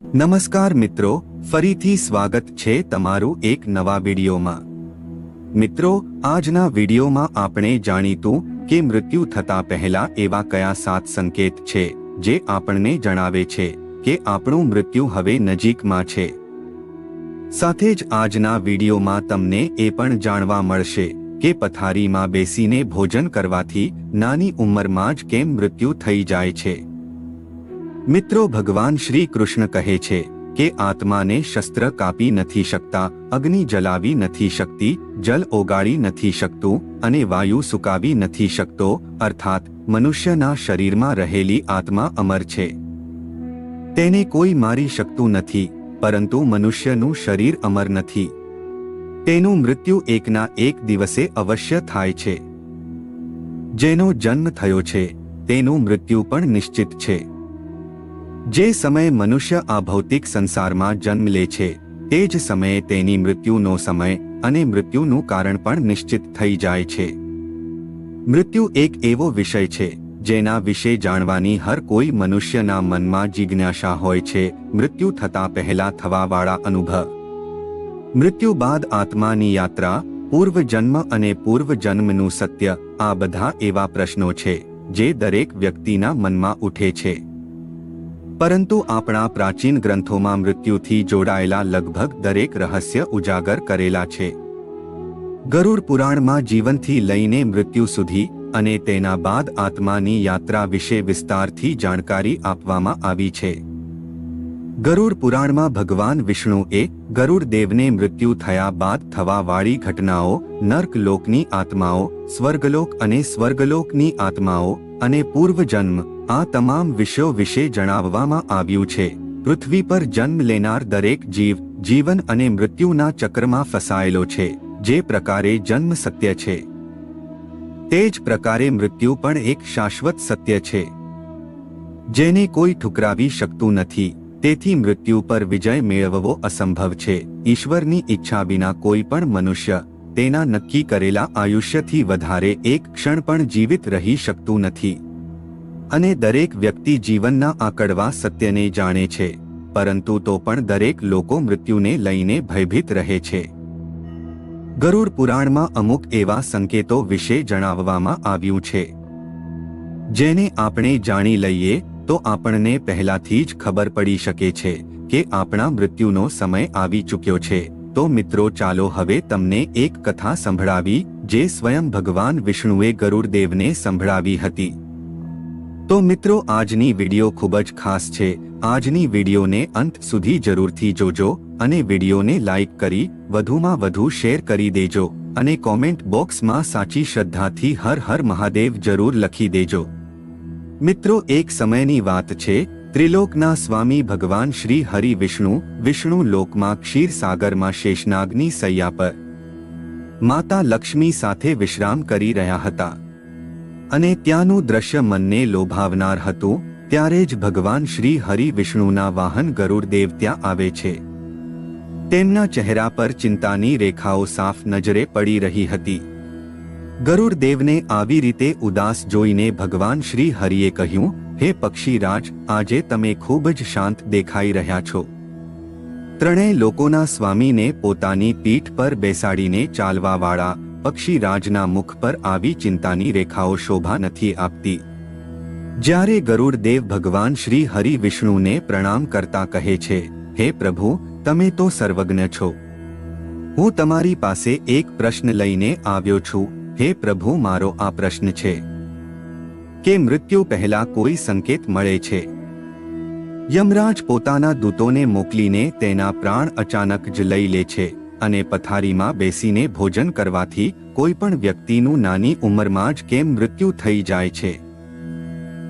નમસ્કાર મિત્રો, ફરીથી સ્વાગત છે તમારું એક નવા વિડીયોમાં. મિત્રો, આજના વિડીયોમાં આપણે જાણીતું કે મૃત્યુ થતા પહેલા એવા કયા સાત સંકેત છે, જે આપણને જણાવે છે કે આપણું મૃત્યુ હવે નજીકમાં છે. સાથે જ આજના વિડીયોમાં તમને એ પણ જાણવા મળશે કે પથારીમાં બેસીને ભોજન કરવાથી નાની ઉંમરમાં જ કેમ મૃત્યુ થઈ જાય છે. મિત્રો, ભગવાન શ્રી કૃષ્ણ કહે છે કે આત્માને શસ્ત્ર કાપી નથી શકતા, અગ્નિ જલાવી નથી શકતી, જલ ઓગાળી નથી શકતું અને વાયુ સુકાવી નથી શકતો, અર્થાત મનુષ્યના શરીરમાં રહેલી આત્મા અમર છે. તેને કોઈ મારી શકતું નથી, પરંતુ મનુષ્યનું શરીર અમર નથી. તેનું મૃત્યુ એકના એક દિવસે અવશ્ય થાય છે. જેનો જન્મ થયો છે, તેનું મૃત્યુ પણ નિશ્ચિત છે. જે સમયે મનુષ્ય આ ભૌતિક સંસારમાં જન્મ લે છે, તે જ સમયે તેની મૃત્યુનો સમય અને મૃત્યુનું કારણ પણ નિશ્ચિત થઈ જાય છે. મૃત્યુ એક એવો વિષય છે, જેના વિશે જાણવાની હર કોઈ મનુષ્યના મનમાં જિજ્ઞાસા હોય છે, મૃત્યુ થતા પહેલા થવાવાળા અનુભવ. મૃત્યુ બાદ આત્માની યાત્રા પૂર્વ જન્મ અને પૂર્વજન્મનું સત્ય, આ બધા એવા પ્રશ્નો છે, જે દરેક વ્યક્તિના મનમાં ઉઠે છે. પરંતુ આપણા પ્રાચીન ગ્રંથોમાં મૃત્યુથી જોડાયેલા લગભગ દરેક રહસ્ય ઉજાગર કરેલા છે. ગરુડ પુરાણમાં જીવનથી લઈને મૃત્યુ સુધી અને તેના બાદ આત્માની યાત્રા વિશે વિસ્તારથી જાણકારી આપવામાં આવી છે. ગરુડ પુરાણમાં ભગવાન વિષ્ણુએ ગરુડ દેવને મૃત્યુ થયા બાદ થવાવાળી ઘટનાઓ નર્કલોકની આત્માઓ, સ્વર્ગલોક અને સ્વર્ગલોકની આત્માઓ અને પૂર્વજન્મ આ તમામ વિષયો વિશે જણાવવામાં આવ્યું છે. પૃથ્વી પર જન્મ લેનાર દરેક જીવ, જીવન અને મૃત્યુના ચક્રમાં ફસાયેલો છે, જે પ્રકારે જન્મ સત્ય છે. તે જ પ્રકારે મૃત્યુ પણ એક શાશ્વત સત્ય છે. જેને કોઈ ઠુકરાવી શકતું નથી. તેથી મૃત્યુ પર વિજય મેળવવો અસંભવ છે. ઈશ્વરની ઈચ્છા વિના કોઈ પણ મનુષ્ય, તેના નક્કી કરેલા આયુષ્યથી વધારે એક ક્ષણ પણ જીવિત રહી શકતું નથી. અને દરેક વ્યક્તિ જીવનના આ કડવા સત્યને જાણે છે, પરંતુ તો પણ દરેક લોકો મૃત્યુને લઈને ભયભીત રહે છે. ગરુડ પુરાણમાં અમુક એવા સંકેતો વિશે જણાવવામાં આવ્યું છે. જેને આપણે જાણી લઈએ, તો આપણને પહેલાથી જ ખબર પડી શકે છે કે આપણા મૃત્યુનો સમય આવી ચૂક્યો છે. તો મિત્રો, ચાલો હવે તમને એક કથા સંભળાવી, જે સ્વયં ભગવાન વિષ્ણુએ ગરુડદેવને સંભળાવી હતી. તો મિત્રો, આજની વિડિયો ખૂબ જ ખાસ છે. આજની વિડિયોને અંત સુધી જરૂરથી જોજો અને વિડિયોને લાઇક કરી, વધુમાં વધુ શેર કરી દેજો અને કોમેન્ટ બોક્સમાં સાચી શ્રદ્ધાથી હર હર મહાદેવ જરૂર લખી દેજો. મિત્રો, એક સમયની વાત છે, ત્રિલોકના સ્વામી ભગવાન શ્રી હરિ વિષ્ણુ વિષ્ણુ લોકમાં ક્ષીરસાગરમાં શેષનાગની સૈયા પર. માતા લક્ષ્મી સાથે વિશ્રામ કરી રહ્યા હતા. અને ત્યાંનું દ્રશ્ય મનને લોભાવનાર હતું, ત્યારે જ ભગવાન શ્રી હરિ વિષ્ણુના વાહન ગરુડદેવ ત્યાં આવે છે. તેમના ચહેરા પર ચિંતાની રેખાઓ સાફ નજરે પડી રહી હતી. ગરુડદેવને આવી રીતે ઉદાસ જોઈને ભગવાન શ્રી હરિએ કહ્યું, હે પક્ષીરાજ, આજે તમે ખૂબ જ શાંત દેખાઈ રહ્યા છો. ત્રણેય લોકોના સ્વામીને પોતાની પીઠ પર બેસાડીને ચાલવાવાળા પક્ષીરાજના મુખ પર આવી ચિંતાની રેખાઓ શોભા નથી આપતી. જ્યારે ગરુડ દેવ ભગવાન શ્રી હરિ વિષ્ણુને પ્રણામ કરતા કહે છે, હે પ્રભુ, તમે તો સર્વજ્ઞ છો. હું તમારી પાસે એક પ્રશ્ન લઈને આવ્યો છું. હે પ્રભુ, મારો આ પ્રશ્ન છે કે મૃત્યુ પહેલા કોઈ સંકેત મળે છે? યમરાજ પોતાના દૂતોને મોકલીને તેના પ્રાણ અચાનક જ લઈ લે છે. અને પથારીમાં બેસીને ભોજન કરવાથી કોઈ પણ વ્યક્તિનું નાની ઉંમરમાં જ કેમ મૃત્યુ થઈ જાય છે?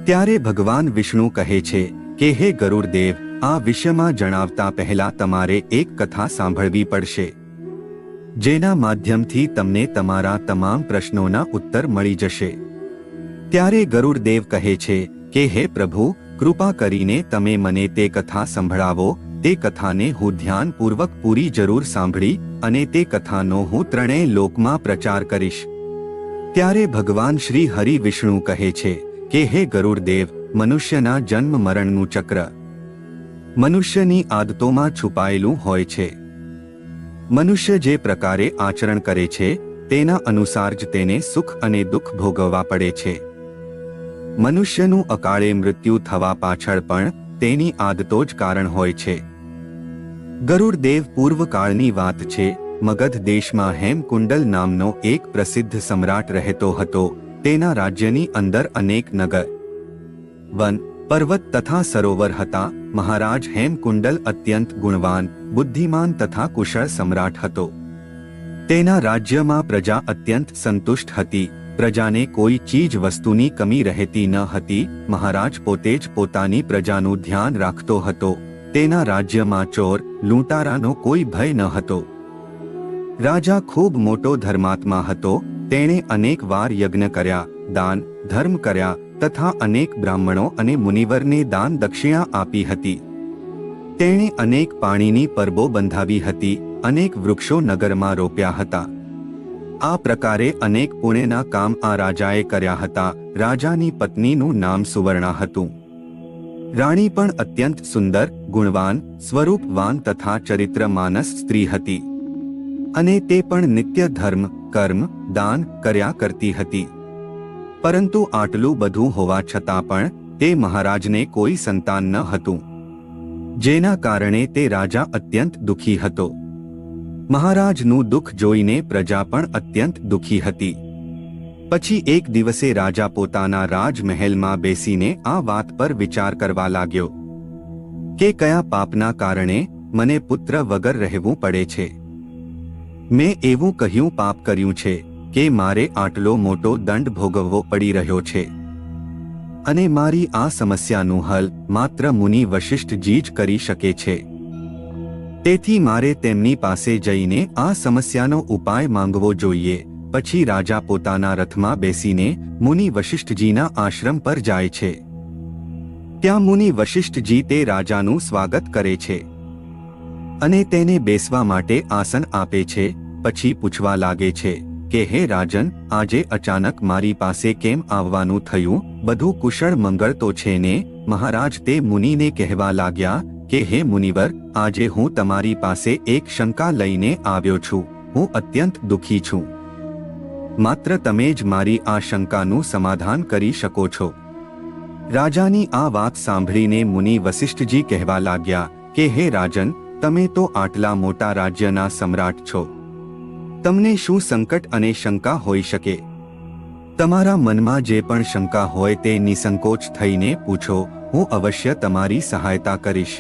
ત્યારે ભગવાન વિષ્ણુ કહે છે કે, હે ગરુડદેવ, આ વિષયમાં જણાવતા પહેલા તમારે એક કથા સાંભળવી પડશે. જેના માધ્યમથી તમને તમારા તમામ પ્રશ્નોના ઉત્તર મળી જશે. ત્યારે ગરુડદેવ કહે છે કે, હે પ્રભુ, કૃપા કરીને તમે મને તે કથા સંભળાવો તે કથાને હું ધ્યાનપૂર્વક પૂરી જરૂર સાંભળી અને તે કથાનો હું ત્રણેય લોકમાં પ્રચાર કરીશ. ત્યારે ભગવાન શ્રી હરિ વિષ્ણુ કહે છે કે, હે ગરુડદેવ, મનુષ્યના જન્મ મરણનું ચક્ર મનુષ્યની આદતોમાં છુપાયેલું હોય છે. મનુષ્ય જે પ્રકારે આચરણ કરે છે, તેના અનુસાર જ તેને સુખ અને દુઃખ ભોગવવા પડે છે. મનુષ્યનું અકાળે મૃત્યુ થવા પાછળ પણ તેની આદતો જ કારણ હોય છે. ગરુડદેવ પૂર્વકાળની વાત છે. મગધ દેશમાં હેમકુંડલ નામનો એક પ્રસિદ્ધ સમ્રાટ રહેતો હતો. તેના રાજ્યની અંદર અનેક નગર, વન, પર્વત તથા સરોવર હતા. મહારાજ હેમકુંડલ અત્યંત ગુણવાન, બુદ્ધિમાન તથા કુશળ સમ્રાટ હતો. તેના રાજ્યમાં પ્રજા અત્યંત સંતુષ્ટ હતી. પ્રજાને કોઈ ચીજ વસ્તુની કમી રહેતી ન હતી. મહારાજ પોતે જ પોતાની પ્રજાનું ધ્યાન રાખતો હતો. તેના રાજ્યમાં ચોર, લૂંટારાનો કોઈ ભય ન હતો. રાજા ખૂબ મોટો ધર્માત્મા હતો, તેણે અનેક વાર યજ્ઞ કર્યા, દાન, ધર્મ કર્યા, તથા અનેક બ્રાહ્મણો અને મુનિવરને દાન દક્ષિણા આપી હતી. તેણે અનેક પાણીની પરબો બંધાવી હતી, અનેક વૃક્ષો નગરમાં રોપ્યા હતા. આ પ્રકારે અનેક પુણ્યના કામ આ રાજાએ કર્યા હતા, રાજાની પત્નીનું નામ સુવર્ણા હતું. રાણી પણ અત્યંત સુંદર ગુણવાન, સ્વરૂપવાન તથા ચરિત્ર માનસ સ્ત્રી હતી. અને તે પણ નિત્ય ધર્મ, કર્મ, દાન કર્યા કરતી હતી. પરંતુ આટલું બધું હોવા છતાં પણ તે મહારાજને કોઈ સંતાન ન હતું. જેના કારણે તે રાજા અત્યંત દુઃખી હતો. મહારાજનું દુઃખ જોઈને પ્રજા પણ અત્યંત દુઃખી હતી. પછી એક દિવસે રાજા પોતાના રાજમહેલમાં બેસીને આ વાત પર વિચાર કરવા લાગ્યો. કે કયા પાપના કારણે મને પુત્ર વગર રહેવું પડે છે? મેં એવું કહ્યું પાપ કર્યું છે કે મારે આટલો મોટો દંડ ભોગવવો પડી રહ્યો છે. અને મારી આ સમસ્યાનું હલ માત્ર મુનિ વશિષ્ઠજી જ કરી શકે છે. તેથી મારે તેમની પાસે જઈને આ સમસ્યાનો ઉપાય માંગવો જોઈએ. પછી રાજા પોતાના રથમાં બેસીને મુનિ વશિષ્ઠજીના આશ્રમ પર જાય છે. ત્યાં મુનિ વશિષ્ઠજી તે રાજાનું સ્વાગત કરે છે અને તેને બેસવા માટે આસન આપે છે. પછી પૂછવા લાગે છે કે, હે રાજન, આજે અચાનક મારી પાસે કેમ આવવાનું થયું? બધું કુશળ મંગળ તો છે ને? મહારાજ તે મુનિને કહેવા લાગ્યા કે, હે મુનિવર, આજે હું તમારી પાસે એક શંકા લઈને આવ્યો છું. હું અત્યંત દુઃખી છું. માત્ર તમે જ મારી આ શંકાનું સમાધાન કરી શકો છો. રાજાની આ વાત સાંભળીને મુનિ વશિષ્ઠજી કહેવા લાગ્યા કે, હે રાજન, તમે તો આટલા મોટા રાજ્યના સમ્રાટ છો. તમને શું સંકટ અને શંકા હોઈ શકે? તમારા મનમાં જે પણ શંકા હોય તે નિસંકોચ થઈને પૂછો, હું અવશ્ય તમારી સહાયતા કરીશ.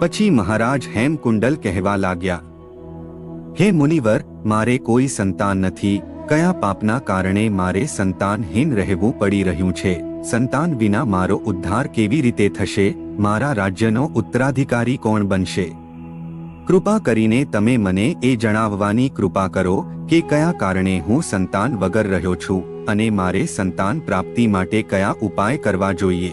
પછી મહારાજ હેમકુંડલ કહેવા લાગ્યા, હે મુનિવર, મારે કોઈ સંતાન નથી, કયા પાપના કારણે મારે સંતાનહીન રહેવું પડી રહ્યું છે? સંતાન વિના મારો ઉદ્ધાર કેવી રીતે થશે? મારા રાજ્યનો ઉત્તરાધિકારી કોણ બનશે? કૃપા કરીને તમે મને એ જણાવવાની કૃપા કરો કે કયા કારણે હું સંતાન વગર રહ્યો છું અને મારે સંતાન પ્રાપ્તિ માટે કયા ઉપાય કરવા જોઈએ?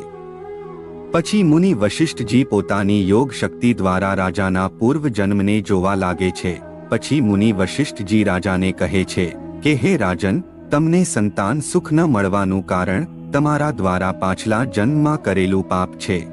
પછી મુનિ વશિષ્ઠજી પોતાની યોગ શક્તિ દ્વારા રાજાના પૂર્વ જન્મને જોવા લાગે છે. પછી મુનિ વશિષ્ઠજી રાજાને કહે છે કે, હે રાજન, તમને સંતાન સુખ ન મળવાનું કારણ તમારા દ્વારા પાછલા જન્મમાં કરેલું પાપ છે.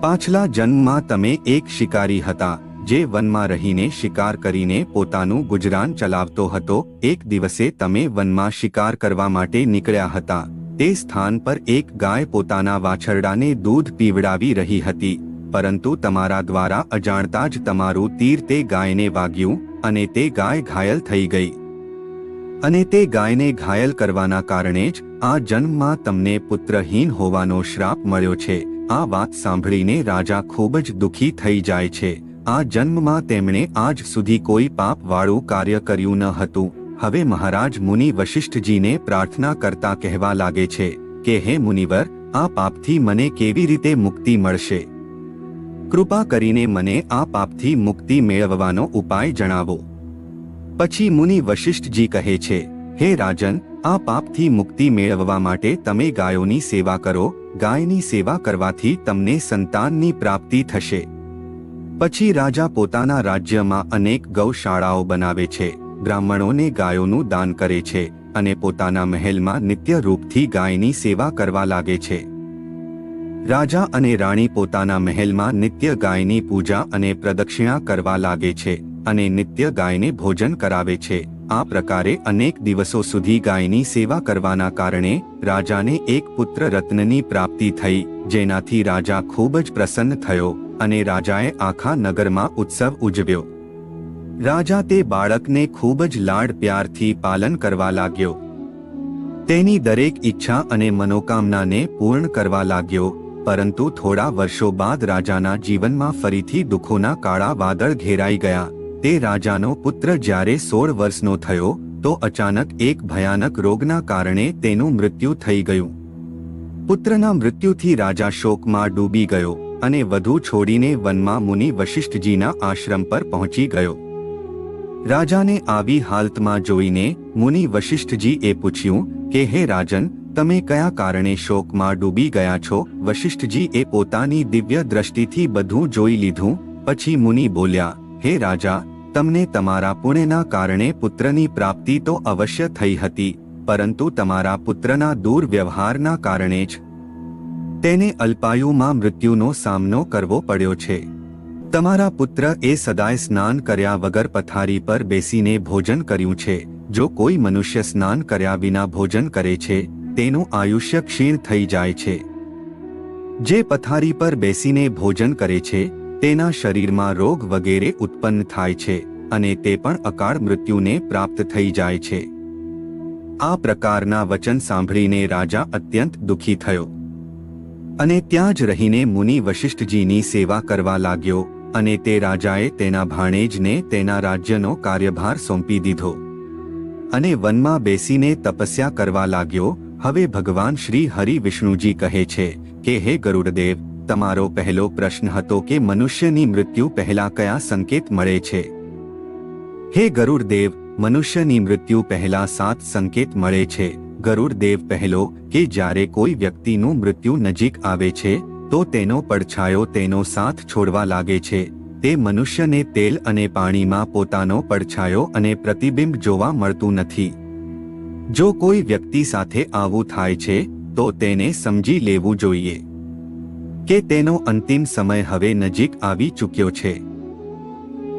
પાછલા જન્મમાં તમે એક શિકારી હતા, જે વનમાં રહીને શિકાર કરીને પોતાનું ગુજરાન ચલાવતો હતો. એક દિવસે તમે વનમાં શિકાર કરવા માટે નીકળ્યા હતા. તે સ્થાન પર એક ગાય પોતાના વાછરડાને દૂધ પીવડાવી રહી હતી. પરંતુ તમારા દ્વારા અજાણતા જ તમારું તીર તે ગાયને વાગ્યું અને તે ગાય ઘાયલ થઈ ગઈ. અને તે ગાયને ઘાયલ કરવાના કારણે જ આ જન્મમાં તમને પુત્રહીન હોવાનો શ્રાપ મળ્યો છે. આ વાત સાંભળીને રાજા ખૂબ જ દુઃખી થઈ જાય છે. આ જન્મમાં તેમણે આજ સુધી કોઈ પાપવાળું કાર્ય કર્યું ન હતું. હવે મહારાજ મુનિ વશિષ્ઠજીને પ્રાર્થના કરતા કહેવા લાગે છે કે, હે મુનિવર, આ પાપથી મને કેવી રીતે મુક્તિ મળશે? કૃપા કરીને મને આ પાપથી મુક્તિ મેળવવાનો ઉપાય જણાવો. પછી મુનિ વશિષ્ઠજી કહે છે હે રાજન આ પાપથી મુક્તિ મેળવવા માટે તમે ગાયોની સેવા કરો, ગાયની સેવા કરવાથી તમને સંતાનની પ્રાપ્તિ થશે. પછી રાજા પોતાના રાજ્યમાં અનેક ગૌશાળાઓ બનાવે છે, બ્રાહ્મણોને ગાયોનું દાન કરે છે, અને પોતાના મહેલમાં નિત્ય રૂપથી ગાયની સેવા કરવા લાગે છે. રાજા અને રાણી પોતાના મહેલમાં નિત્ય ગાયની પૂજા અને પ્રદક્ષિણા કરવા લાગે છે, અને નિત્ય ગાયને ભોજન કરાવે છે. આ પ્રકારે અનેક દિવસો સુધી ગાયની સેવા કરવાના કારણે રાજાને એક પુત્ર રત્નની પ્રાપ્તિ થઈ, જેનાથી રાજા ખૂબ જ પ્રસન્ન થયો અને રાજાએ આખા નગરમાં ઉત્સવ ઉજવ્યો. રાજા તે બાળકને ખૂબ જ લાડ પ્યારથી પાલન કરવા લાગ્યો. તેની દરેક ઈચ્છા અને મનોકામનાને પૂર્ણ કરવા લાગ્યો, પરંતુ થોડા વર્ષો બાદ રાજાના જીવનમાં ફરીથી દુઃખોના કાળા વાદળ ઘેરાઈ ગયા. તે રાજાનો પુત્ર જ્યારે સોળ વર્ષનો થયો, તો અચાનક એક ભયાનક રોગના કારણે તેનું મૃત્યુ થઈ ગયું. પુત્રના મૃત્યુથી રાજા શોકમાં ડૂબી ગયો અને વધુ છોડીને વનમાં મુનિ વશિષ્ઠજીના આશ્રમ પર પહોંચી ગયો. રાજાને આવી હાલતમાં જોઈને મુનિ વશિષ્ઠજીએ પૂછ્યું કે, હે રાજન, તમે કયા કારણે શોકમાં ડૂબી ગયા છો? વશિષ્ઠજીએ પોતાની દિવ્ય દ્રષ્ટિથી બધું જોઈ લીધું, પછી મુનિ બોલ્યા, હે રાજા તમને તમારા પુણ્યના કારણે પુત્રની પ્રાપ્તિ તો અવશ્ય થઈ હતી, પરંતુ તમારા પુત્રના દુર્વ્યવહારના કારણે જ. તેને અલ્પાયુમાં મૃત્યુનો સામનો કરવો પડ્યો છે. તમારા પુત્ર એ સદાય સ્નાન કર્યા વગર પથારી પર બેસીને ભોજન કર્યું છે. જો કોઈ મનુષ્ય સ્નાન કર્યા વિના ભોજન કરે છે, તેનું આયુષ્ય ક્ષીણ થઈ જાય છે. જે પથારી પર બેસીને ભોજન કરે છે તેના શરીરમાં રોગ વગેરે ઉત્પન્ન થાય છે અને તે પણ અકાળ મૃત્યુને પ્રાપ્ત થઈ જાય છે. આ પ્રકારના વચન સાંભળીને રાજા અત્યંત દુઃખી થયો. અને ત્યાં જ રહીને મુનિ વશિષ્ઠજીની સેવા કરવા લાગ્યો અને તે રાજાએ તેના ભાણેજને તેના રાજ્યનો કાર્યભાર સોંપી દીધો. અને વનમાં બેસીને તપસ્યા કરવા લાગ્યો, હવે ભગવાન શ્રી હરિ વિષ્ણુજી કહે છે કે, હે ગરુડદેવ તમારો પહેલો પ્રશ્ન હતો કે મનુષ્યની મૃત્યુ પહેલા કયા સંકેત મળે છે? હે ગરુડદેવ, મનુષ્યની મૃત્યુ પહેલા સાત સંકેત મળે છે. ગરુડદેવ પહેલો કે જ્યારે કોઈ વ્યક્તિનું મૃત્યુ નજીક આવે છે, તો તેનો પડછાયો તેનો સાથ છોડવા લાગે છે. તે મનુષ્યને તેલ અને પાણીમાં પોતાનો પડછાયો અને પ્રતિબિંબ જોવા મળતું નથી. જો કોઈ વ્યક્તિ સાથે આવું થાય છે, તો તેને સમજી લેવું જોઈએ. કે તેનો અંતિમ સમય હવે નજીક આવી ચૂક્યો છે.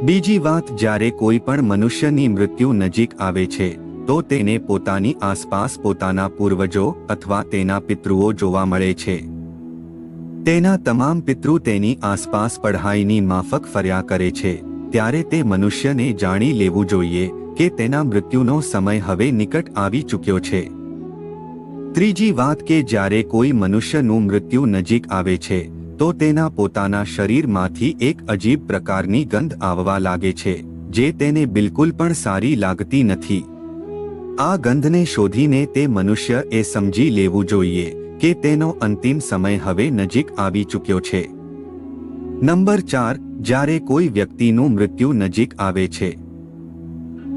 બીજી વાત, જ્યારે કોઈ પણ મનુષ્યની મૃત્યુ નજીક આવે છે, તો તેને પોતાની આસપાસ પોતાના પૂર્વજો અથવા તેના પિતૃઓ જોવા મળે છે. તેના તમામ પિતૃ તેની આસપાસ પઢાઈની માફક ફર્યા કરે છે. ત્યારે તે મનુષ્યને જાણી લેવું જોઈએ કે તેના મૃત્યુનો સમય હવે નિકટ આવી ચૂક્યો છે. ત્રીજી વાત કે જ્યારે કોઈ મનુષ્યનું મૃત્યુ નજીક આવે છે, તો તેના પોતાના શરીરમાંથી એક અજીબ પ્રકારની ગંધ આવવા લાગે છે, જે તેને બિલકુલ પણ સારી લાગતી નથી. આ ગંધને શોધીને તે મનુષ્ય એ સમજી લેવું જોઈએ કે તેનો અંતિમ સમય હવે નજીક આવી ચૂક્યો છે. નંબર ચાર, જ્યારે કોઈ વ્યક્તિનું મૃત્યુ નજીક આવે છે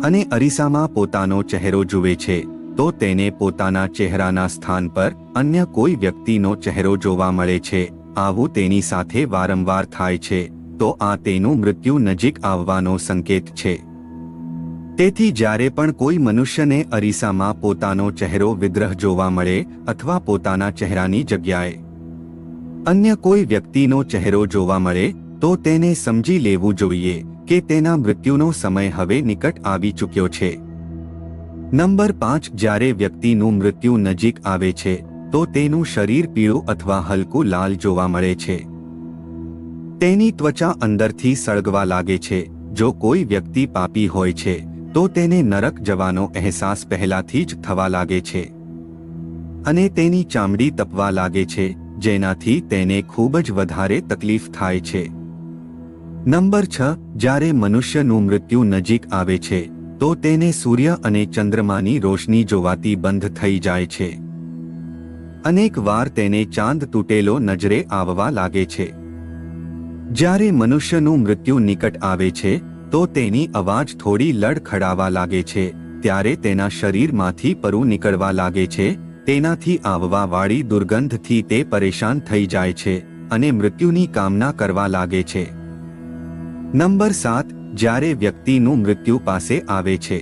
અને અરીસામાં પોતાનો ચહેરો જુએ છે તો તેને પોતાના ચહેરાના સ્થાન પર અન્ય કોઈ વ્યક્તિનો ચહેરો જોવા મળે છે. આવું તેની સાથે વારંવાર થાય છે, તો આ તેનું મૃત્યુ નજીક આવવાનો સંકેત છે. તેથી જ્યારે પણ કોઈ મનુષ્યને અરીસામાં પોતાનો ચહેરો વિગ્રહ જોવા મળે અથવા પોતાના ચહેરાની જગ્યાએ અન્ય કોઈ વ્યક્તિનો ચહેરો જોવા મળે, તો તેને સમજી લેવું જોઈએ કે તેના મૃત્યુનો સમય હવે નિકટ આવી ચૂક્યો છે. નંબર પાંચ, જ્યારે વ્યક્તિનું મૃત્યુ નજીક આવે છે, તો તેનું શરીર પીળું અથવા હલકું લાલ જોવા મળે છે. તેની ત્વચા અંદરથી સળગવા લાગે છે. જો કોઈ વ્યક્તિ પાપી હોય છે, તો તેને નરક જવાનો અહેસાસ પહેલાથી જ થવા લાગે છે. અને તેની ચામડી તપવા લાગે છે, જેનાથી તેને ખૂબ જ વધારે તકલીફ થાય છે. નંબર છ, જ્યારે મનુષ્યનું મૃત્યુ નજીક આવે છે તો તેને સૂર્ય અને ચંદ્રમાની રોશની જોવાતી બંધ થઈ જાય છે. અનેક વાર તેને ચાંદ તૂટેલો નજરે આવવા લાગે છે. જ્યારે મનુષ્યનું મૃત્યુ નિકટ આવે છે, તો તેની અવાજ થોડી લડખડાવા લાગે છે, ત્યારે તેના શરીરમાંથી પરુ નીકળવા લાગે છે, તેનાથી આવવા વાળી દુર્ગંધથી તે પરેશાન થઈ જાય છે અને મૃત્યુની કામના કરવા લાગે છે. નંબર સાત જ્યારે વ્યક્તિનું મૃત્યુ પાસે આવે છે,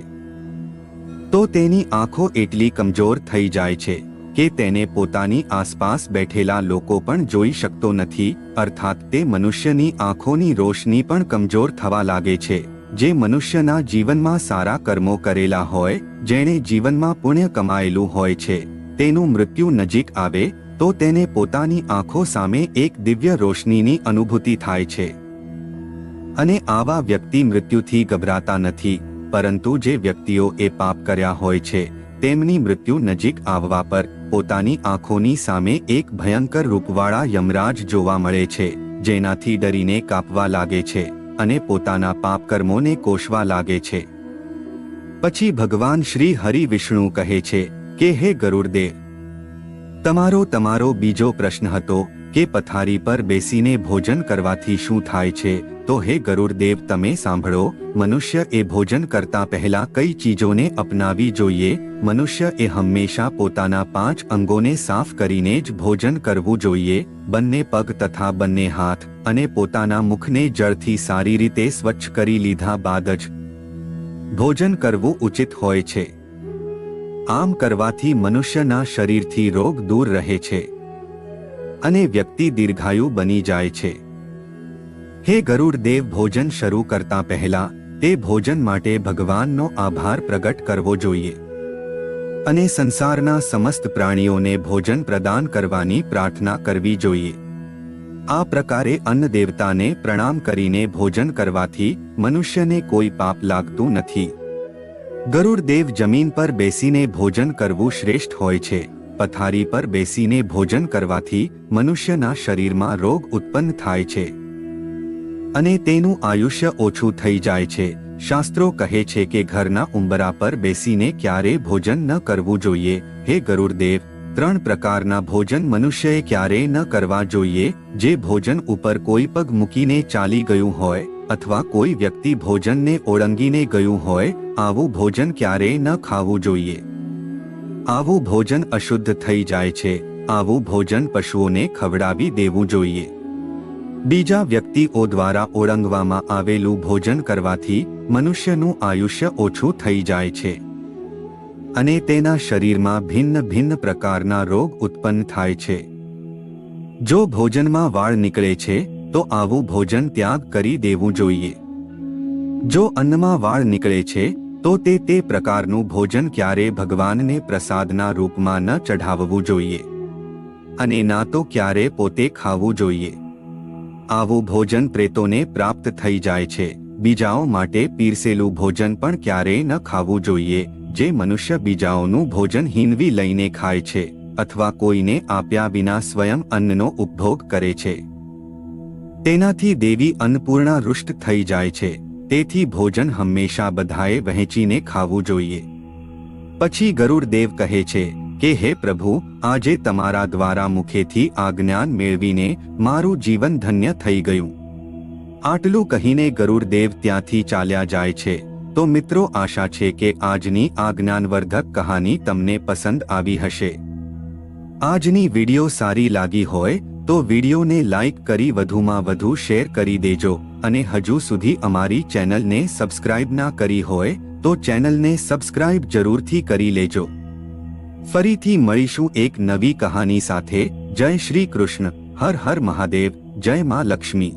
તો તેની આંખો એટલી કમજોર થઈ જાય છે કે તેને પોતાની આસપાસ બેઠેલા લોકો પણ જોઈ શકતો નથી, અર્થાત તે મનુષ્યની આંખોની રોશની પણ કમજોર થવા લાગે છે. જે મનુષ્યના જીવનમાં સારા કર્મો કરેલા હોય, જેણે જીવનમાં પુણ્ય કમાયેલું હોય છે, તેનું મૃત્યુ નજીક આવે, તો તેને પોતાની આંખો સામે એક દિવ્ય રોશનીની અનુભૂતિ થાય છે. અને આવા વ્યક્તિ મૃત્યુથી ગભરાતા નથી, પરંતુ જે વ્યક્તિઓ એ પાપ કર્યા હોય છે, તેમની મૃત્યુ નજીક આવવા પર પોતાની આંખોની સામે એક ભયંકર રૂપવાળા યમરાજ જોવા મળે છે, જેનાથી ડરીને કાપવા લાગે છે અને પોતાના પાપ કર્મોને કોશવા લાગે છે. પછી ભગવાન શ્રી હરિ વિષ્ણુ કહે છે કે, હે ગરુડદેવ! તમારો તમારો બીજો પ્રશ્ન હતો કે પથારી પર બેસીને ભોજન કરવાથી શું થાય છે? તો હે ગરુડદેવ, તમે સાંભળો, મનુષ્ય એ ભોજન કરતા પહેલા કઈ ચીજોને અપનાવી જોઈએ? મનુષ્ય એ હંમેશા પોતાના પાંચ અંગોને સાફ કરીને જ ભોજન કરવું જોઈએ, બંને પગ તથા બંને હાથ, અને પોતાના મુખને જળથી સારી રીતે સ્વચ્છ કરી લીધા બાદ જ ભોજન કરવું ઉચિત હોય છે. આમ કરવાથી મનુષ્યના શરીરથી રોગ દૂર રહે છે. અને વ્યક્તિ દીર્ઘાયુ બની જાય છે. હે ગરુડ દેવ, ભોજન શરૂ કરતા પહેલા તે ભોજન માટે ભગવાનનો આભાર પ્રગટ કરવો જોઈએ. અને સંસારના સમસ્ત પ્રાણીઓને ભોજન પ્રદાન કરવાની પ્રાર્થના કરવી જોઈએ. આ પ્રકારે અન્ન દેવતાને પ્રણામ કરીને ભોજન કરવાથી મનુષ્યને કોઈ પાપ લાગતું નથી. ગરુડદેવ જમીન પર બેસીને ભોજન કરવું શ્રેષ્ઠ હોય છે. પથારી પર બેસીને ભોજન કરવાથી મનુષ્યના શરીરમાં રોગ ઉત્પન્ન થાય છે. અને તેનું આયુષ્ય ઓછું થઈ જાય છે. શાસ્ત્રો કહે છે કે ઘરના ઉંબરા પર બેસીને ક્યારે ભોજન ન કરવું જોઈએ. હે ગરુડદેવ, ત્રણ પ્રકારના ભોજન મનુષ્યએ ક્યારે ન કરવા જોઈએ. જે ભોજન ઉપર કોઈ પગ મૂકીને ચાલી ગયું હોય અથવા કોઈ વ્યક્તિ ભોજનને ઓળંગીને ગયું હોય, આવું ભોજન ક્યારેય ન ખાવું જોઈએ. આવું ભોજન અશુદ્ધ થઈ જાય છે. આવું ભોજન પશુઓને ખવડાવી દેવું જોઈએ. બીજા વ્યક્તિઓ દ્વારા ઓળંગવામાં આવેલું ભોજન કરવાથી મનુષ્યનું આયુષ્ય ઓછું થઈ જાય છે. અને તેના શરીરમાં ભિન્ન ભિન્ન પ્રકારના રોગ ઉત્પન્ન થાય છે. જો ભોજનમાં વાળ નીકળે છે, તો આવું ભોજન ત્યાગ કરી દેવું જોઈએ. જો અન્નમાં વાળ નીકળે છે તો તે તે પ્રકારનું ભોજન ક્યારે ભગવાનને પ્રસાદના રૂપમાં ન ચઢાવવું જોઈએ? અને ના તો ક્યારે પોતે ખાવું જોઈએ? આવું ભોજન પ્રેતોને પ્રાપ્ત થઈ જાય છે. બીજાઓ માટે પીરસેલું ભોજન પણ ક્યારેય ન ખાવું જોઈએ, જે મનુષ્ય બીજાઓનું ભોજન હિનવી લઈને ખાય છે, અથવા કોઈને આપ્યા વિના સ્વયં અન્નનો ઉપભોગ કરે છે. તેનાથી દેવી અન્નપૂર્ણા રુષ્ટ થઈ જાય છે. તેથી ભોજન હંમેશા બધાએ વહેંચીને ખાવું જોઈએ. પછી ગરુડદેવ કહે છે કે, હે પ્રભુ, આજે તમારા દ્વારા મુખેથી આ જ્ઞાન મેળવીને મારું જીવન ધન્ય થઈ ગયું. આટલું કહીને ગરુડદેવ ત્યાંથી ચાલ્યા જાય છે. તો મિત્રો, આશા છે કે આજની આ જ્ઞાનવર્ધક કહાની તમને પસંદ આવી હશે. આજની વિડિયો સારી લાગી હોય તો વિડીયોને લાઇક કરી વધુમાં વધુ શેર કરી દેજો. અને હજુ સુધી અમારી ચેનલને સબસ્ક્રાઇબ ના કરી હોય, તો ચેનલને સબસ્ક્રાઇબ જરૂરથી કરી લેજો. ફરીથી મળીશું એક નવી કહાની સાથે. જય શ્રી કૃષ્ણ. હર હર મહાદેવ. જય મા લક્ષ્મી.